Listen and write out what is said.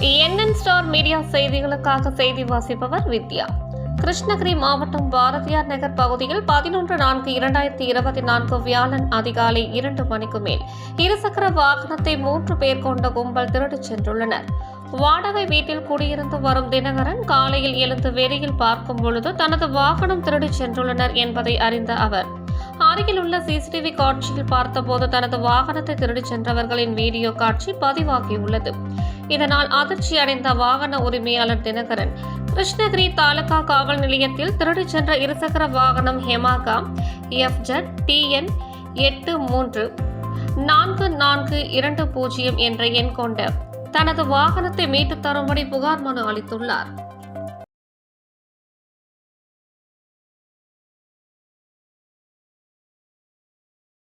Media செய்திகளுக்காக செய்தி வாசிப்பவர் வித்யா. கிருஷ்ணகிரி மாவட்டம் பாரதியார் நகர் பகுதியில் பதினொன்று நான்கு இரண்டாயிரத்தி இருபத்தி நான்கு வியாழன் அதிகாலை இரண்டு மணிக்கு மேல் இருசக்கர வாகனத்தை மூன்று பேர் கொண்ட கும்பல் திருடிச் சென்றுள்ளனர். வாடகை வீட்டில் குடியிருந்து வரும் தினகரன் காலையில் எழுந்து வெளியில் பார்க்கும் பொழுது தனது வாகனம் திருடிச் சென்றுள்ளனர் என்பதை அறிந்த அவர் அருகில் உள்ள சிசிடிவி காட்சியில் பார்த்தபோது தனது வாகனத்தை திருடிச் சென்றவர்களின் வீடியோ காட்சி பதிவாகியுள்ளது. இதனால் அதிர்ச்சி அடைந்த வாகன உரிமையாளர் தினகரன் கிருஷ்ணகிரி தாலுகா காவல் நிலையத்தில் திருடிச் சென்ற இருசக்கர வாகனம் ஹெமாகா எஃப்ஜெட் டிஎன் எட்டு மூன்று நான்கு நான்கு இரண்டு பூஜ்ஜியம் என்ற எண் கொண்ட தனது வாகனத்தை மீட்டுத் தரும்படி புகார் மனு அளித்துள்ளார்.